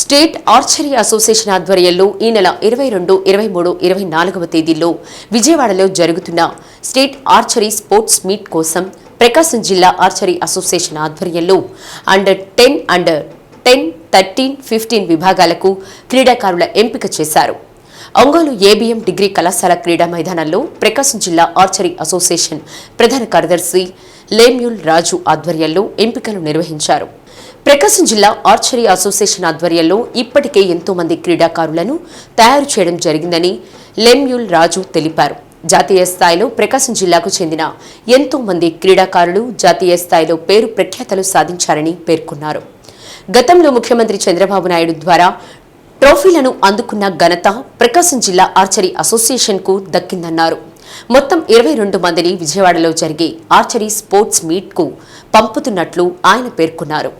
State archery association ఆధ్వర్యంలో ఈ నెల ఇరవై రెండు ఇరవై మూడు ఇరవై నాలుగవ తేదీల్లో విజయవాడలో జరుగుతున్న స్టేట్ ఆర్చరీ స్పోర్ట్స్ మీట్ కోసం ప్రకాశం జిల్లా ఆర్చరీ అసోసియేషన్ ఆధ్వర్యంలో under ten under ten thirteen fifteen విభాగాలకు క్రీడాకారుల ఎంపిక చేశారు. ఒంగోలు ఏబిఎం డిగ్రీ కళాశాల క్రీడా మైదానంలో ప్రకాశం జిల్లా ఆర్చరీ అసోసియేషన్ ప్రధాన కార్యదర్శి లేమ్యూల్ రాజు ఆధ్వర్యంలో ఎంపికలు నిర్వహించారు. ప్రకాశం జిల్లా ఆర్చరీ అసోసియేషన్ ఆధ్వర్యంలో ఇప్పటికే ఎంతో మంది క్రీడాకారులను తయారు చేయడం జరిగిందని లెమ్యూల్ రాజు తెలిపారు. జాతీయ స్థాయిలో ప్రకాశం జిల్లాకు చెందిన ఎంతో మంది క్రీడాకారులు జాతీయ స్థాయిలో పేరు ప్రఖ్యాతలు సాధించారని పేర్కొన్నారు. గతంలో ముఖ్యమంత్రి చంద్రబాబు నాయుడు ద్వారా ట్రోఫీలను అందుకున్న ఘనత ప్రకాశం జిల్లా ఆర్చరీ అసోసియేషన్కు దక్కిందన్నారు. మొత్తం ఇరవై రెండు మందిని విజయవాడలో జరిగే ఆర్చరీ స్పోర్ట్స్ మీట్కు పంపుతున్నట్లు ఆయన పేర్కొన్నారు.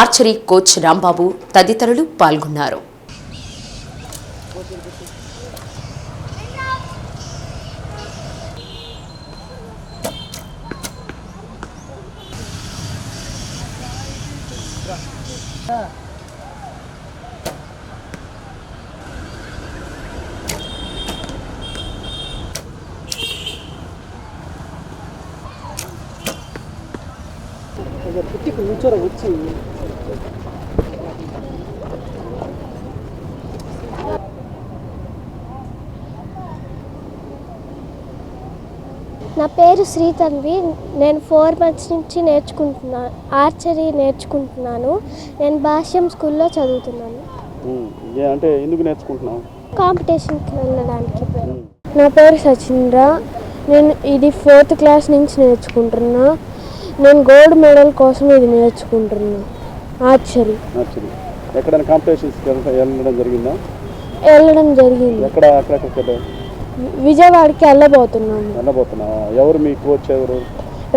ఆర్చరీ కోచ్ రాంబాబు తదితరులు పాల్గొన్నారు. పుట్టికి నుంచోర వచ్చి. నా పేరు శ్రీతన్వి. నేను ఫోర్ మంత్స్ నుంచి నేర్చుకుంటున్నాను ఆర్చరీ నేర్చుకుంటున్నాను. నేను భాష్యం స్కూల్లో చదువుతున్నాను. అంటే ఎందుకు నేర్చుకుంటున్నావు? కాంపిటీషన్కి వెళ్ళడానికి. నా పేరు సచింద్ర నేను ఇది ఫోర్త్ క్లాస్ నుంచి నేర్చుకుంటున్నా. నేను గోల్డ్ మెడల్ కోసం ఇది నేర్చుకుంటున్నా. ఆర్చరీ నర్సరీ ఎక్కడైనా కాంపిటీషన్స్కి వెళ్తా వెళ్ళడం జరిగిందా? వెళ్ళడం జరిగింది. ఎక్కడ అక్కడెక్కడ విజయవాడకి వెళ్ళబోతున్నాము వెళ్ళబోతున్నావా? ఎవరు మీ కోచ్ ఎవరు?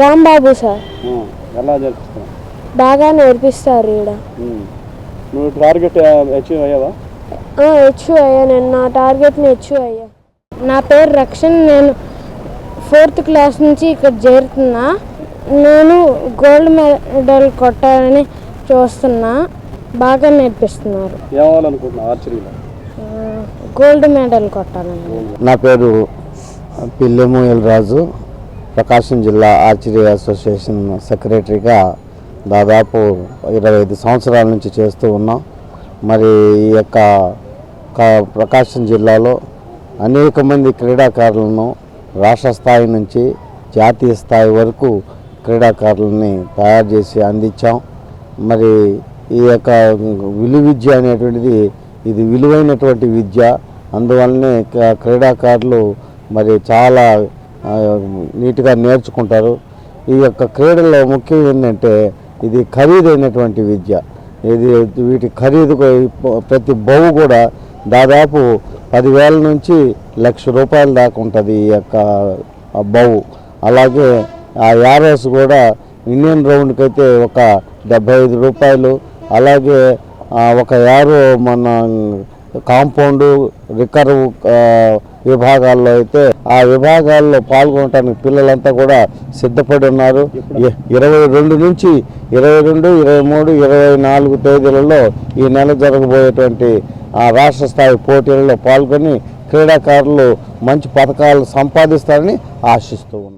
రాంబాబు సార్. ఎలా బాగా నేర్పిస్తారు ఉమ్. నువ్వు టార్గెట్ అచీవ్ అయ్యావా? హెచ్యూ అయ్యా. నేను నా టార్గెట్ని హెచ్యూ అయ్యా. నా పేరు రక్షణ్. నేను ఫోర్త్ క్లాస్ నుంచి ఇక్కడ చేరుతున్నా. నేను గోల్డ్ మెడల్ కొట్టాలని చూస్తున్నా. బాగా నేర్పిస్తున్నారు. ఆర్చరీలో? గోల్డ్ మెడల్ కొట్టాలని. నా పేరు పిల్లెము రాజు. ప్రకాశం జిల్లా ఆర్చరీ అసోసియేషన్ సెక్రటరీగా దాదాపు ఇరవై ఐదు సంవత్సరాల నుంచి చేస్తూ ఉన్నాం. మరి ఈ యొక్క ప్రకాశం జిల్లాలో అనేక మంది క్రీడాకారులను రాష్ట్ర స్థాయి నుంచి జాతీయ స్థాయి వరకు క్రీడాకారులని తయారు చేసి అందించాం. మరి ఈ యొక్క విలు విద్య అనేటువంటిది ఇది విలువైనటువంటి విద్య. అందువల్లనే క్రీడాకారులు మరి చాలా నీట్గా నేర్చుకుంటారు. ఈ యొక్క క్రీడల్లో ముఖ్యం ఏంటంటే ఇది ఖరీదైనటువంటి విద్య. ఇది వీటి ఖరీదు ప్రతి బౌ కూడా దాదాపు పదివేల నుంచి లక్ష రూపాయల దాకా ఉంటుంది ఈ యొక్క ఆ అలాగే ఆ యారోస్ కూడా ఇండియన్ రౌండ్కి అయితే ఒక డెబ్బై ఐదు రూపాయలు. అలాగే ఒక యారో మన కాంపౌండ్ రికర్వ్ విభాగాల్లో అయితే ఆ విభాగాల్లో పాల్గొనడానికి పిల్లలంతా కూడా సిద్ధపడి ఉన్నారు. ఇరవై రెండు నుంచి ఇరవై రెండు ఇరవై మూడు ఇరవై నాలుగు తేదీలలో ఈ నెల జరగబోయేటువంటి ఆ రాష్ట్ర స్థాయి పోటీలలో పాల్గొని క్రీడాకారులు మంచి పథకాలు సంపాదిస్తారని ఆశిస్తూ ఉన్నాం.